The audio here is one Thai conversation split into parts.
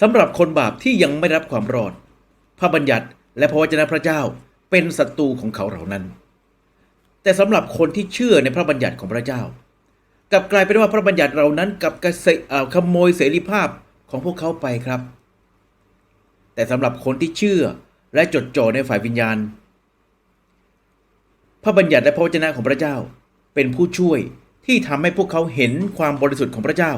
สำหรับคนบาปที่ยังไม่รับความรอด พระบัญญัติและพระวจนะพระเจ้าเป็นศัตรูของเขาเหล่านั้น แต่สำหรับคนที่เชื่อในพระบัญญัติของพระเจ้า กลับกลายเป็นว่าพระบัญญัติเหล่านั้นกับกระเสเอ่อขโมยเสรีภาพของพวกเขาไปครับ แต่สำหรับคนที่เชื่อและจดจ่อในฝ่ายวิญญาณ พระบัญญัติและพระวจนะของพระเจ้า เป็นผู้ช่วยที่ทำให้พวกเขาเห็นความบริสุทธิ์ของพระเจ้า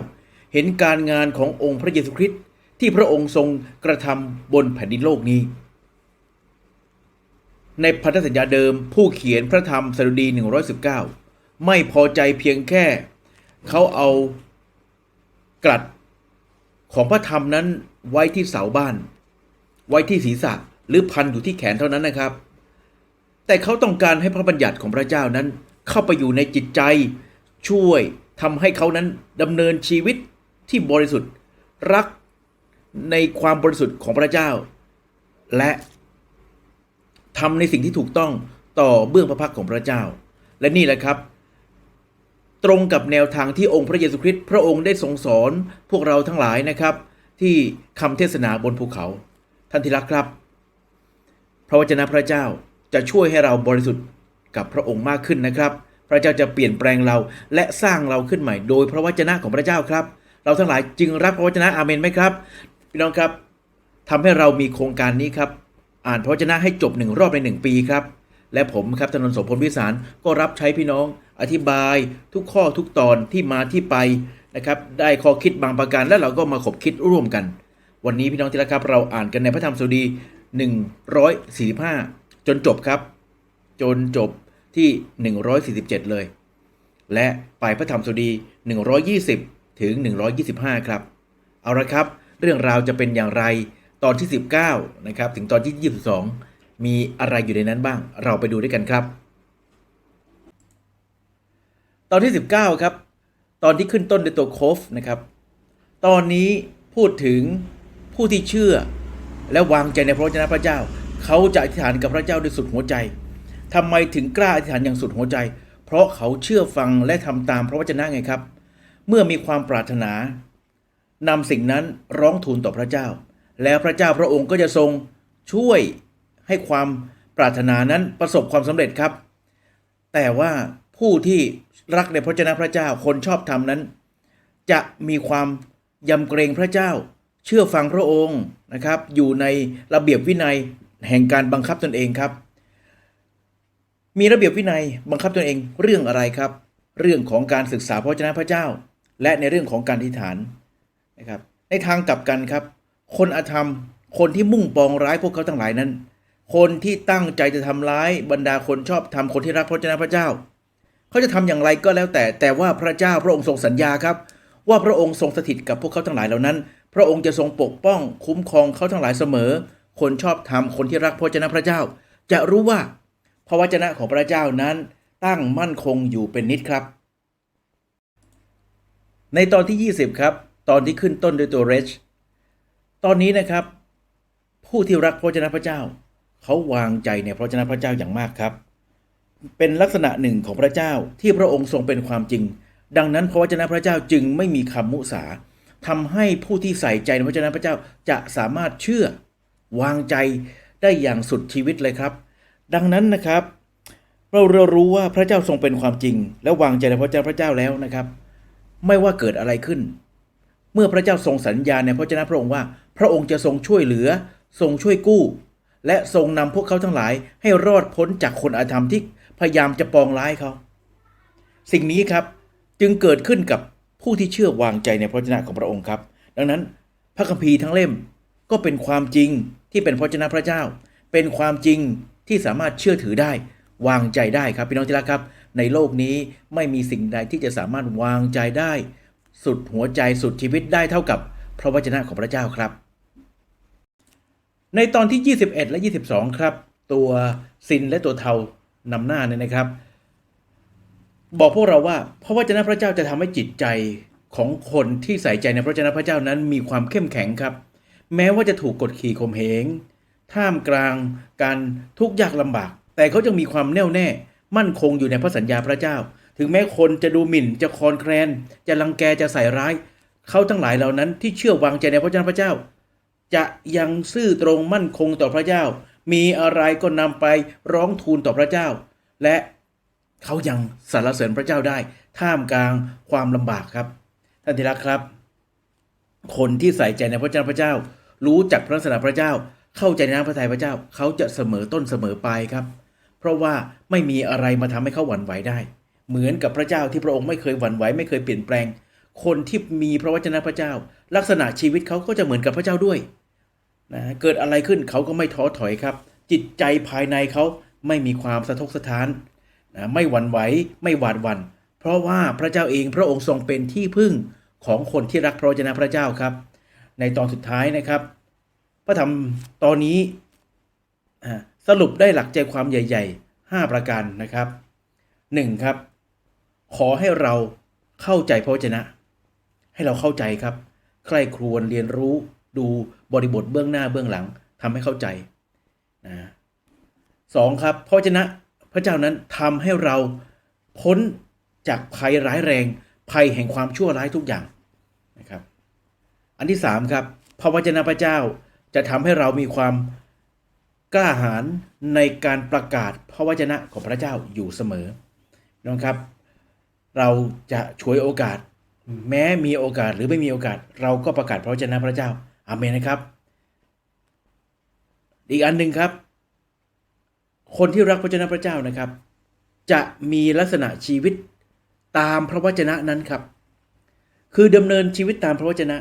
เห็นการงานขององค์พระเยซูคริสต์ ที่พระองค์ทรงกระทำบนแผ่นดินโลกนี้ ในพันธสัญญาเดิมผู้เขียนพระธรรมสดุดี 119 ไม่พอใจเพียงแค่ เขาเอากลัดของพระธรรมนั้นไว้ที่เสาบ้าน ไว้ที่ศีรษะหรือพันอยู่ที่แขนเท่านั้นนะครับ แต่เขาต้องการให้พระบัญญัติของพระเจ้านั้น เข้าไปอยู่ในจิตใจ ช่วยทำให้เขานั้นดำเนินชีวิตที่บริสุทธิ์ รัก ในความบริสุทธิ์ของพระเจ้า และทำในสิ่งที่ถูกต้องต่อเบื้องพระพักของพระเจ้า และนี่แหละครับ ตรงกับแนวทางที่องค์พระเยซูคริสต์พระองค์ได้ทรงสอนพวกเราทั้งหลายนะครับ ที่คำเทศนาบนภูเขา ท่านที่รักครับ พระวจนะพระเจ้าจะช่วยให้เราบริสุทธิ์กับพระองค์มากขึ้นนะครับ พระเจ้าจะเปลี่ยนแปลงเราและสร้างเราขึ้นใหม่ โดยพระวจนะของพระเจ้าครับ เราทั้งหลายจึงรับพระวจนะอาเมนไหมครับ พี่น้องครับทำให้เรามีโครงการนี้ครับ อ่านพระวจนะให้จบหนึ่งรอบในหนึ่งปีครับ และผมครับถนนโสพลวิสารก็รับใช้พี่น้อง อธิบายทุกข้อทุกตอนที่มาที่ไปนะครับ ได้ข้อคิดบางประการแล้วเราก็มาขบคิดร่วมกัน วันนี้พี่น้องที่รักครับเราอ่านกันในพระธรรมสุดี145 จนจบครับ จนจบที่ 147 เลย และไปพระธรรมสุดี 120 ถึง 125 ครับ เอาละครับ เรื่องราวจะเป็นอย่างไรตอนที่ 19นะครับถึงตอนที่ 22 มีอะไรอยู่ในนั้นบ้าง เราไปดูด้วยกันครับ ตอนที่ 19 ครับ ตอนที่ขึ้นต้นด้วยตัวโคฟนะครับ ตอนนี้พูดถึงผู้ที่เชื่อ และวางใจในพระวจนะพระเจ้า เขาจะอธิษฐานกับพระเจ้าด้วยสุดหัวใจทำไมถึงกล้าอธิษฐานอย่างสุดหัวใจ เพราะเขาเชื่อฟังและทำตามพระวจนะไงครับ เมื่อมีความปรารถนา นำสิ่งนั้นร้องทูลต่อพระเจ้า แล้วพระเจ้าพระองค์ก็จะทรงช่วยให้ความปรารถนานั้นประสบความสำเร็จครับ แต่ว่าผู้ที่รักในพระวจนะพระเจ้าคนชอบธรรมนั้น จะมีความยำเกรงพระเจ้า เชื่อฟังพระองค์นะครับ อยู่ในระเบียบวินัยแห่งการบังคับตนเองครับ มีระเบียบวินัยบังคับตนเองเรื่องอะไรครับ เรื่องของการศึกษาพระวจนะพระเจ้า และในเรื่องของการอธิษฐาน นะครับ ในทางกลับกันครับ คนอธรรม คนที่มุ่งปองร้ายพวกเขาทั้งหลายนั้น คนที่ตั้งใจจะทำร้ายบรรดาคนชอบทำคนที่รักพระวจนะพระเจ้า เขาจะทำอย่างไรก็แล้วแต่ แต่ว่าพระเจ้าพระองค์ทรงสัญญาครับ ว่าพระองค์ทรงสถิตกับพวกเขาทั้งหลายเหล่านั้น พระองค์จะทรงปกป้องคุ้มครองเขาทั้งหลายเสมอ คนชอบธรรมคนที่รักพระวจนะพระเจ้า จะรู้ว่าพระวจนะของพระเจ้านั้นตั้งมั่นคงอยู่เป็นนิดครับ ในตอนที่ 20 ครับ ตอนที่ขึ้นต้นด้วยตัว rich ตอนนี้นะครับ ผู้ที่รักพระวจนะพระเจ้า เขาวางใจในพระวจนะพระเจ้าอย่างมากครับ เป็นลักษณะหนึ่งของพระเจ้าที่พระองค์ทรงเป็นความจริง ดังนั้นพระวจนะพระเจ้าจึงไม่มีคำมุสาทำให้ผู้ที่ใส่ใจในพระวจนะพระเจ้าจะสามารถเชื่อวางใจได้อย่างสุดชีวิตเลยครับ ดังนั้นนะครับ เราเรารู้ว่าพระเจ้าทรงเป็นความจริง และวางใจในพระเจ้าพระเจ้าแล้วนะครับ ไม่ว่าเกิดอะไรขึ้น เมื่อพระเจ้าทรงสัญญาในพระเจ้าพระองค์ว่า พระองค์จะทรงช่วยเหลือ ทรงช่วยกู้ และทรงนำพวกเขาทั้งหลายให้รอดพ้นจากคนอาธรรมที่พยายามจะปองร้ายเขา สิ่งนี้ครับจึงเกิดขึ้นกับผู้ที่เชื่อวางใจในพระวจนะของพระองค์ครับ ดังนั้นพระคัมภีร์ทั้งเล่มก็เป็นความจริงที่เป็นพระวจนะพระเจ้า เป็นความจริงที่สามารถเชื่อถือได้ วางใจได้ครับพี่น้องที่รักครับ ในโลกนี้ไม่มีสิ่งใดที่จะสามารถวางใจได้ สุดหัวใจสุดชีวิตได้เท่ากับพระวจนะของพระเจ้าครับ ในตอนที่ 21 และ 22 ครับ ตัวซินและตัวเทานำหน้าเนี่ยนะครับ บอกพวกเราว่าพระวจนะพระเจ้าจะทำให้จิตใจของคนที่ใส่ใจในพระวจนะพระเจ้านั้นมีความเข้มแข็งครับ แม้ว่าจะถูกกดขี่ข่มเหงท่ามกลางการทุกข์ยากลำบาก แต่เขาจะมีความแน่วแน่ มั่นคงอยู่ในพระสัญญาพระเจ้า ถึงแม้คนจะดูหมิ่นจะคอนแคลน จะรังแกจะใส่ร้าย เขาทั้งหลายเหล่านั้นที่เชื่อวางใจในพระเจ้าพระเจ้า จะยังซื่อตรงมั่นคงต่อพระเจ้า มีอะไรก็นำไปร้องทูลต่อพระเจ้า และเขายังสรรเสริญพระเจ้าได้ ท่ามกลางความลำบากครับท่านที่รักครับ คนที่ใส่ใจในพระเจ้าพระเจ้า รู้จักพระลักษณะพระเจ้า เข้าใจในน้ำพระทัยพระเจ้า เขาจะเสมอต้นเสมอปลายครับ เพราะว่าไม่มีอะไรมาทำให้เขาหวั่นไหวได้ เหมือนกับพระเจ้าที่พระองค์ไม่เคยหวั่นไหวไม่เคยเปลี่ยนแปลง คนที่มีพระวจนะพระเจ้า ลักษณะชีวิตเขาก็จะเหมือนกับพระเจ้าด้วยนะเกิดอะไรขึ้นเขาก็ไม่ท้อถอยครับ จิตใจภายในเขาไม่มีความสะทกสะท้านนะไม่หวั่นไหวไม่หวาดหวัน่นเพราะว่าพระเจ้าเองพระองค์ทรงเป็นที่พึ่งของคนที่รักพระวจนะพระเจ้าครับ ในตอนสุดท้ายนะครับ พระธรรมตอนนี้สรุปได้หลักใจความใหญ่ ๆ 5 ประการนะครับ 1. ครับ ขอให้เราเข้าใจพระวจนะ ให้เราเข้าใจครับ ใคร่ครวญเรียนรู้ดูบริบทเบื้องหน้าเบื้องหลังทำให้เข้าใจนะสองครับพระวจนะพระเจ้านั้นทำให้เราพ้นจากภัยร้ายแรง ภัยแห่งความชั่วร้ายทุกอย่างนะครับ อันที่สามครับพระวจนะพระเจ้าจะทำให้เรามีความกล้าหาญในการประกาศพระวจนะของพระเจ้าอยู่เสมอนะครับ เราจะฉวยโอกาส แม้มีโอกาสหรือไม่มีโอกาส เราก็ประกาศพระวจนะพระเจ้าอาเมนนะครับ อีกอันหนึ่งครับ คนที่รักพระวจนะพระเจ้านะครับ จะมีลักษณะชีวิตตามพระวจนะนั้นครับ คือดำเนินชีวิตตามพระวจนะ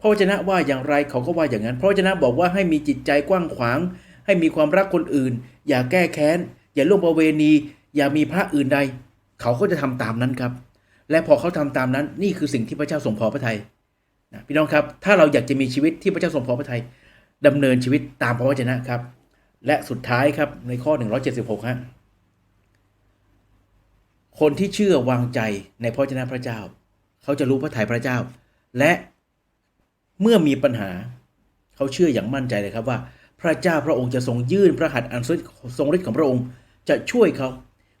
พระวจนะว่าอย่างไรเขาก็ว่าอย่างนั้น พระวจนะบอกว่าให้มีจิตใจกว้างขวาง ให้มีความรักคนอื่น อย่าแก้แค้น อย่าล่วงประเวณี อย่ามีพระอื่นใด เขาก็จะทำตามนั้นครับ และพอเขาทำตามนั้น นี่คือสิ่งที่พระเจ้าทรงพอพระทัยนะพี่น้องครับ ถ้าเราอยากจะมีชีวิตที่พระเจ้าทรงพอพระทัยดำเนินชีวิตตามพระวจนะครับ และสุดท้ายครับในข้อ 176ฮะคนที่เชื่อวางใจในพระวจนะพระเจ้า เขาจะรู้พระทัยพระเจ้า และเมื่อมีปัญหา เขาเชื่ออย่างมั่นใจเลยครับว่า พระเจ้าพระองค์จะทรงยื่นพระหัตถ์อันทรงฤทธิ์ของพระองค์ จะช่วยเขา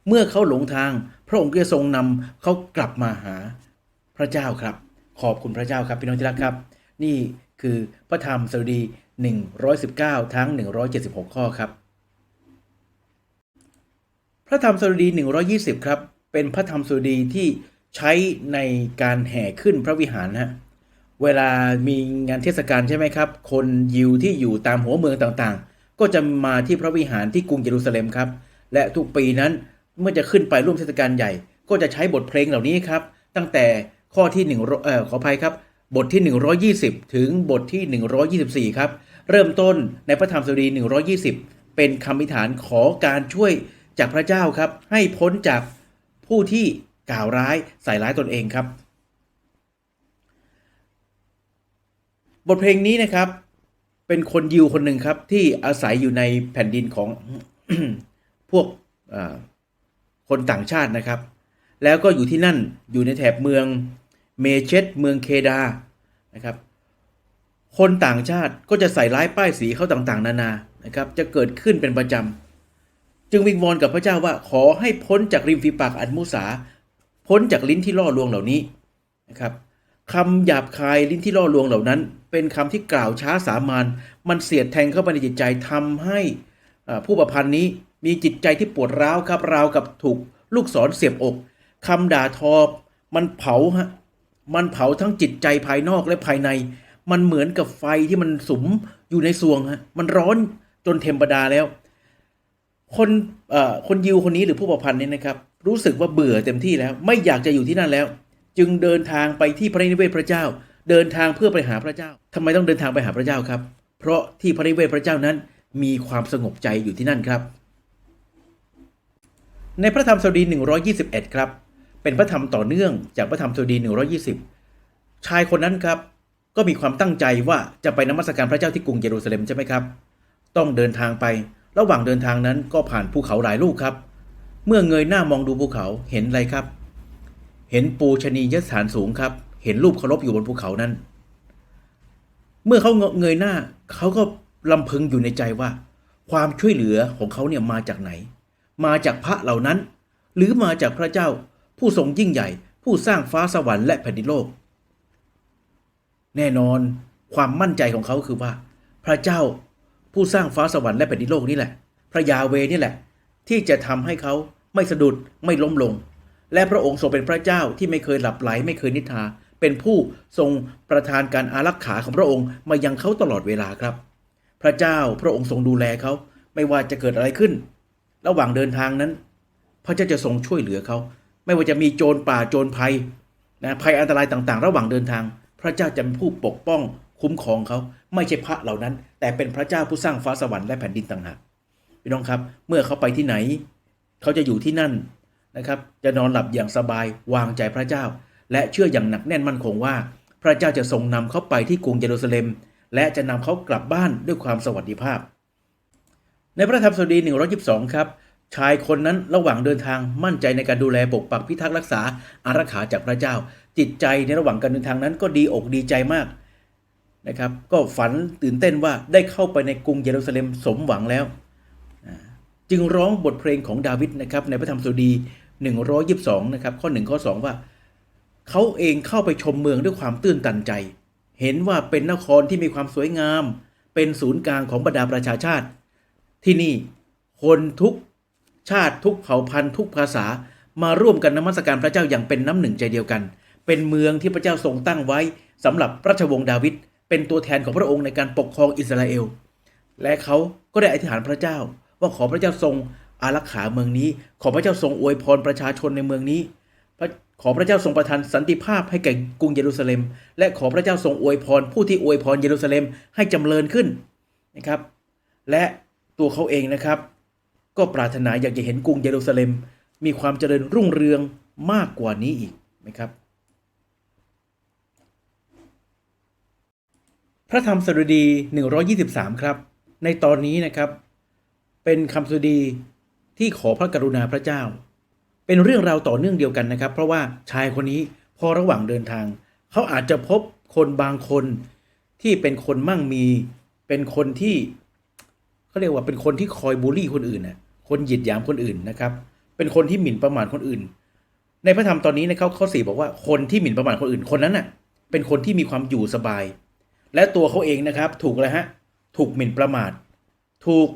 เมื่อเขาหลงทาง พระองค์ก็จะทรงนำเขากลับมาหาพระเจ้าครับ ขอบคุณพระเจ้าครับพี่น้องที่รักครับ นี่คือพระธรรมสดุดี 119 ทั้ง 176 ข้อครับ พระธรรมสดุดี 120 ครับ เป็นพระธรรมสดุดีที่ใช้ในการแห่ขึ้นพระวิหารนะฮะเวลามีงานเทศกาลใช่ไหมครับ คนยิวที่อยู่ตามหัวเมืองต่างๆ ก็จะมาที่พระวิหารที่กรุงเยรูซาเล็มครับ และทุกปีนั้น เมื่อจะขึ้นไปร่วมเทศกาลใหญ่ ก็จะใช้บทเพลงเหล่านี้ครับ ตั้งแต่ข้อที่1เอ่อขออภัยครับ บทที่ 120 ถึงบทที่ 124 ครับ เริ่มต้นในพระธรรมสดี 120 เป็นคำอธิษฐานขอการช่วยจากพระเจ้าครับ ให้พ้นจากผู้ที่กล่าวร้ายใส่ร้ายตนเองครับ บทเพลงนี้นะครับ เป็นคนยิวคนหนึ่งครับที่อาศัยอยู่ในแผ่นดินของพวกอ คนต่างชาตินะครับ แล้วก็อยู่ที่นั่นอยู่ในแถบเมืองเมเชตเมืองเคดานะครับ คนต่างชาติก็จะใส่ร้ายป้ายสีเขาต่างๆ นานานะครับ จะเกิดขึ้นเป็นประจำ จึงวิงวอนกับพระเจ้าว่าขอให้พ้นจากริมฝีปากอันมุสา พ้นจากลิ้นที่ล่อลวงเหล่านี้นะครับคำหยาบคายลิ้นที่ล่อลวงเหล่านั้น เป็นคำที่กล่าวช้าสามานมันเสียดแทงเข้าไปในจิตใจทำให้ผู้ประพันธ์นี้ มีจิตใจที่ปวดร้าวครับราวกับถูกลูกศรเสียบอกคำด่าทอ มันเผาฮะมันเผาทั้งจิตใจภายนอกและภายใน มันเหมือนกับไฟที่มันสุมอยู่ในสวงฮะมันร้อนจนเทมปดาแล้ว คนเอ่อคนยิวคนนี้หรือผู้ประพันธ์เนี่ยนะครับ รู้สึกว่าเบื่อเต็มที่แล้ว ไม่อยากจะอยู่ที่นั่นแล้ว จึงเดินทางไปที่พระนิเวศพระเจ้า เดินทางเพื่อไปหาพระเจ้าทำไมต้องเดินทางไปหาพระเจ้าครับ เพราะที่พระนิเวศพระเจ้านั้นมีความสงบใจอยู่ที่นั่นครับ ในพระธรรมสดุดี 121 ครับ เป็นพระธรรมต่อเนื่องจากพระธรรมสดุดี 120 ชายคนนั้นครับ ก็มีความตั้งใจว่าจะไปนมัสการพระเจ้าที่กรุงเยรูซาเล็มใช่ไหมครับ ต้องเดินทางไประหว่างเดินทางนั้นก็ผ่านภูเขาหลายลูกครับ เมื่อเงยหน้ามองดูภูเขาเห็นอะไรครับ เห็นปูชนียสถานสูงครับ เห็นรูปเคารพอยู่บนภูเขานั้น เมื่อเขาเงยหน้าเขาก็ลำพึงอยู่ในใจว่า ความช่วยเหลือของเขาเนี่ยมาจากไหน มาจากพระเหล่านั้น หรือมาจากพระเจ้า ผู้ทรงยิ่งใหญ่ ผู้สร้างฟ้าสวรรค์และแผ่นดินโลก แน่นอนความมั่นใจของเขาคือว่า พระเจ้าผู้สร้างฟ้าสวรรค์และแผ่นดินโลกนี่แหละ พระยาเวนี่แหละ ที่จะทำให้เขาไม่สะดุดไม่ล้มลง และพระองค์ทรงเป็นพระเจ้าที่ไม่เคยหลับไหลไม่เคยนิทราเป็นผู้ทรงประทานการอารักขาของพระองค์มายังเขาตลอดเวลาครับ พระเจ้าพระองค์ทรงดูแลเขาไม่ว่าจะเกิดอะไรขึ้น ระหว่างเดินทางนั้น พระเจ้าจะทรงช่วยเหลือเขา ไม่ว่าจะมีโจรป่าโจรภัยนะภัยอันตรายต่างๆ ระหว่างเดินทาง พระเจ้าจะเป็นผู้ปกป้องคุ้มครองเขา ไม่ใช่พระเหล่านั้น แต่เป็นพระเจ้าผู้สร้างฟ้าสวรรค์และแผ่นดินต่างหากพี่น้องครับเมื่อเขาไปที่ไหน เขาจะอยู่ที่นั่นนะครับ จะนอนหลับอย่างสบายวางใจพระเจ้า และเชื่ออย่างหนักแน่นมั่นคงว่า พระเจ้าจะทรงนำเขาไปที่กรุงเยรูซาเล็ม และจะนำเขากลับบ้านด้วยความสวัสดิภาพ ในพระธรรมสดี 122 ครับ ชายคนนั้นระหว่างเดินทางมั่นใจในการดูแลปกปักพิทักษ์รักษาอารักขาจากพระเจ้า จิตใจในระหว่างการเดินทางนั้นก็ดีอกดีใจมากนะครับก็ฝันตื่นเต้นว่าได้เข้าไปในกรุงเยรูซาเล็มสมหวังแล้ว จึงร้องบทเพลงของดาวิดนะครับในพระธรรมสดี 122 นะครับข้อ 1 ข้อ 2 ว่า เขาเองเข้าไปชมเมืองด้วยความตื้นตันใจ เห็นว่าเป็นนครที่มีความสวยงาม เป็นศูนย์กลางของบรรดาประชาชาติ ที่นี่คนทุกชาติทุกเผ่าพันธุ์ทุกภาษามาร่วมกันนมัสการพระเจ้าอย่างเป็นน้ำหนึ่งใจเดียวกัน เป็นเมืองที่พระเจ้าทรงตั้งไว้สำหรับราชวงศ์ดาวิดเป็นตัวแทนของพระองค์ในการปกครองอิสราเอล และเขาก็ได้อธิษฐานพระเจ้า ว่าขอพระเจ้าทรงอารักขาเมืองนี้ ขอพระเจ้าทรงอวยพรประชาชนในเมืองนี้ ขอพระเจ้าทรงประทานสันติภาพให้แก่กรุงเยรูซาเล็ม และขอพระเจ้าทรงอวยพรผู้ที่อวยพรเยรูซาเล็มให้จำเริญขึ้นนะครับ และ ตัวเขาเองนะครับ ก็ปรารถนาอยากจะเห็นกรุงเยรูซาเล็ม มีความเจริญรุ่งเรืองมากกว่านี้อีกนะครับ พระธรรมสดุดี 123 ครับ ในตอนนี้นะครับ เป็นคำสดุดีที่ขอพระกรุณาพระเจ้า เป็นเรื่องราวต่อเนื่องเดียวกันนะครับ เพราะว่าชายคนนี้พอระหว่างเดินทาง เขาอาจจะพบคนบางคนที่เป็นคนมั่งมี เป็นคนที่ เขาเรียกว่าเป็นคนที่คอยบูลลี่คนอื่นน่ะคนหยีดหยามคนอื่นนะครับ เป็นคนที่หมิ่นประมาทคนอื่น ในพระธรรมตอนนี้นะครับข้อสี่บอกว่าคนที่หมิ่นประมาทคนอื่นคนนั้นน่ะ เป็นคนที่มีความอยู่สบาย และตัวเขาเองนะครับ ถูกอะไรฮะ ถูกหมิ่นประมาท ถูก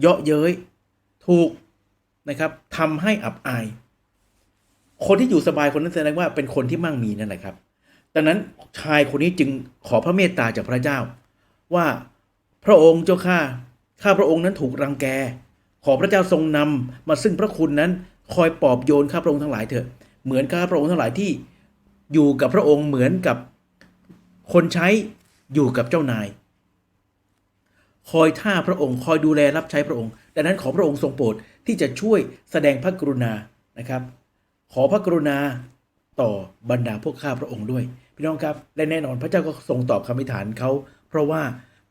เยาะเย้ย ถูกนะครับทำให้อับอาย คนที่อยู่สบายคนนั้นแสดงว่าเป็นคนที่มั่งมีนั่นแหละครับ ดังนั้นชายคนนี้จึงขอพระเมตตาจากพระเจ้า ว่าพระองค์เจ้าข้า ข้าพระองค์นั้นถูกรังแก ขอพระเจ้าทรงนำมาซึ่งพระคุณนั้นคอยปลอบโยนข้าพระองค์ทั้งหลายเถอะ เหมือนข้าพระองค์ทั้งหลายที่อยู่กับพระองค์เหมือนกับคนใช้อยู่กับเจ้านาย คอยท่าพระองค์คอยดูแลรับใช้พระองค์ ดังนั้นขอพระองค์ทรงโปรดที่จะช่วยแสดงพระกรุณานะครับ ขอพระกรุณาต่อบรรดาพวกข้าพระองค์ด้วย พี่น้องครับและแน่นอนพระเจ้าก็ทรงตอบคำอธิษฐานเขาเพราะว่า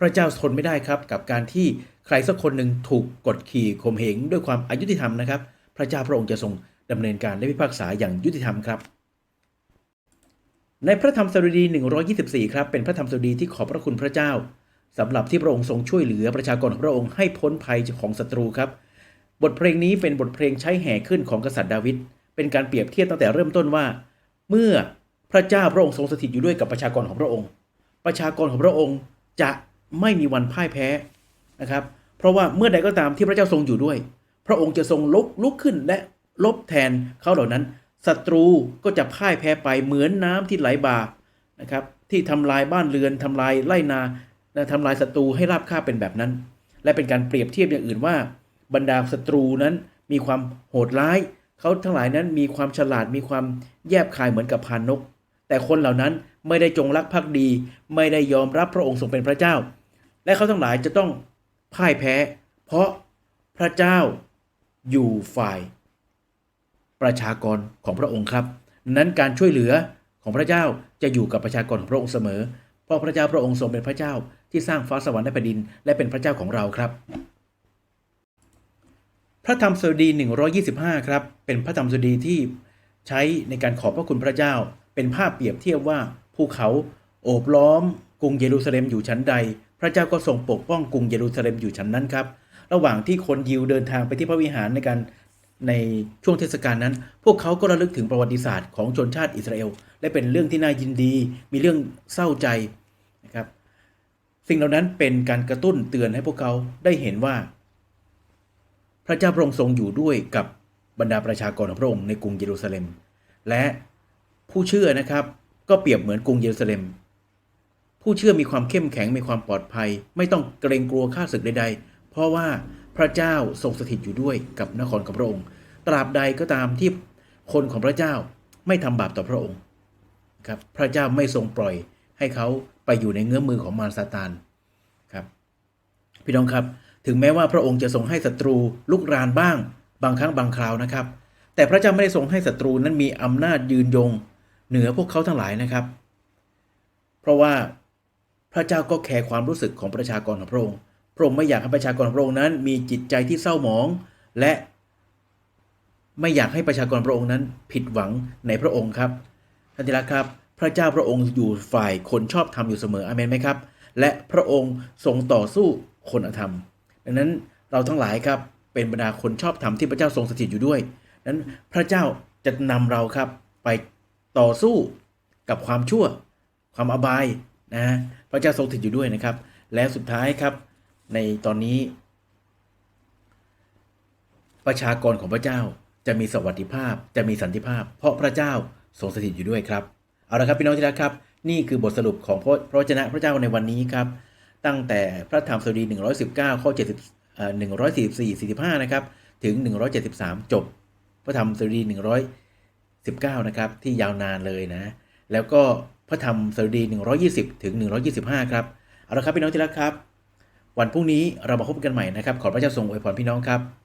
พระเจ้าทนไม่ได้ครับ กับการที่ใครสักคนหนึ่งถูกกดขี่ข่มเหงด้วยความอายุติธรรมนะครับ พระเจ้าพระองค์จะทรงดำเนินการและพิพากษาอย่างยุติธรรมครับ ในพระธรรมสดุดี 124 ครับ เป็นพระธรรมสดุดีที่ขอบพระคุณพระเจ้าสำหรับที่พระองค์ทรงช่วยเหลือประชากรของพระองค์ให้พ้นภัยของศัตรูครับ บทเพลงนี้เป็นบทเพลงใช้แห่ขึ้นของกษัตริย์ดาวิด เป็นการเปรียบเทียบตั้งแต่เริ่มต้นว่า เมื่อพระเจ้าพระองค์ทรงสถิตอยู่ด้วยกับประชากรของพระองค์ ประชากรของพระองค์จะ ไม่มีวันพ่ายแพ้นะครับ เพราะว่าเมื่อใดก็ตามที่พระเจ้าทรงอยู่ด้วย พระองค์จะทรงลุกลุกขึ้นและลบแทนเขาเหล่านั้นศัตรูก็จะพ่ายแพ้ไปเหมือนน้ำที่ไหลบ่านะครับที่ทำลายบ้านเรือนทำลายไร่นาและทำลายศัตรูให้ราบคาบเป็นแบบนั้น และเป็นการเปรียบเทียบอย่างอื่นว่า บรรดาศัตรูนั้นมีความโหดร้าย เขาทั้งหลายนั้นมีความฉลาดมีความแยบคายเหมือนกับพานนก แต่คนเหล่านั้นไม่ได้จงรักภักดี ไม่ได้ยอมรับพระองค์ทรงเป็นพระเจ้า และเขาทั้งหลายจะต้องพ่ายแพ้ เพราะพระเจ้าอยู่ฝ่าย ประชากรของพระองค์ครับ นั้นการช่วยเหลือของพระเจ้าจะอยู่กับประชากรของพระองค์เสมอ เพราะพระเจ้าพระองค์ทรงเป็นพระเจ้าที่สร้างฟ้าสวรรค์และแผ่นดิน และเป็นพระเจ้าของเราครับ พระธรรมสดี 125 ครับ เป็นพระธรรมสดีที่ใช้ในการขอบพระคุณพระเจ้า เป็นภาพเปรียบเทียบว่าภูเขาโอบล้อมกรุงเยรูซาเล็มอยู่ชั้นใด พระเจ้าก็ทรงปกป้องกรุงเยรูซาเล็มอยู่ชั้นนั้นครับ ระหว่างที่คนยิวเดินทางไปที่พระวิหารในการในช่วงเทศกาลนั้น พวกเขาก็ระลึกถึงประวัติศาสตร์ของชนชาติอิสราเอล และเป็นเรื่องที่น่ายินดี มีเรื่องเศร้าใจนะครับ สิ่งเหล่านั้นเป็นการกระตุ้นเตือนให้พวกเขาได้เห็นว่า พระเจ้าพระองค์ทรงอยู่ด้วยกับบรรดาประชากรของพระองค์ในกรุงเยรูซาเล็ม และผู้เชื่อนะครับก็เปรียบเหมือนกรุงเยรูซาเล็ม ผู้เชื่อมีความเข้มแข็งมีความปลอดภัย ไม่ต้องเกรงกลัวข้าศึกใดๆ เพราะว่าพระเจ้าทรงสถิตอยู่ด้วยกับนครของพระองค์ ตราบใดก็ตามที่คนของพระเจ้าไม่ทำบาปต่อพระองค์ครับพระเจ้าไม่ทรงปล่อยให้เขาไปอยู่ในเงื้อมือของมารซาตานครับพี่น้องครับ ถึงแม้ว่าพระองค์จะทรงให้ศัตรูลุกรานบ้าง บางครั้งบางคราวนะครับ แต่พระเจ้าไม่ได้ทรงให้ศัตรูนั้นมีอำนาจยืนยง เหนือพวกเขาทั้งหลายนะครับ เพราะว่า พระเจ้าก็แคร์ความรู้สึกของประชากรของพระองค์ พระองค์ไม่อยากให้ประชากรของพระองค์นั้น มีจิตใจที่เศร้าหมอง และไม่อยากให้ประชากรพระองค์นั้นผิดหวังในพระองค์ครับท่านที่รักครับ พระเจ้าพระองค์อยู่ฝ่ายคนชอบธรรมอยู่เสมออเมนไหมครับ และพระองค์ทรงต่อสู้คนอธรรม ดังนั้นเราทั้งหลายครับเป็นบรรดาคนชอบธรรมที่พระเจ้าทรงสถิตอยู่ด้วยนั้นพระเจ้าจะนำเราครับไปต่อสู้กับความชั่ว ความอบายนะ พระเจ้าทรงสถิตอยู่ด้วยนะครับ และสุดท้ายครับในตอนนี้ ประชากรของพระเจ้าจะมีสวัสดิภาพจะมีสันติภาพ เพราะพระเจ้าทรงสถิตอยู่ด้วยครับเอาละครับพี่น้องที่รักครับ นี่คือบทสรุปของพระพระวจนะพระเจ้าในวันนี้ครับ ตั้งแต่พระธรรมสดี 119 ข้อ 70เอ่อ144 45 นะครับ ถึง 173 จบ พระธรรมสดุดี119 นะครับ ที่ยาวนานเลยนะ แล้วก็ พระธรรมสดุดี 120 ถึง 125 ครับ เอาละครับพี่น้องที่รักครับ วันพรุ่งนี้เรามาพบกันใหม่นะครับ ขอพระเจ้าทรงอวยพรพี่น้องครับ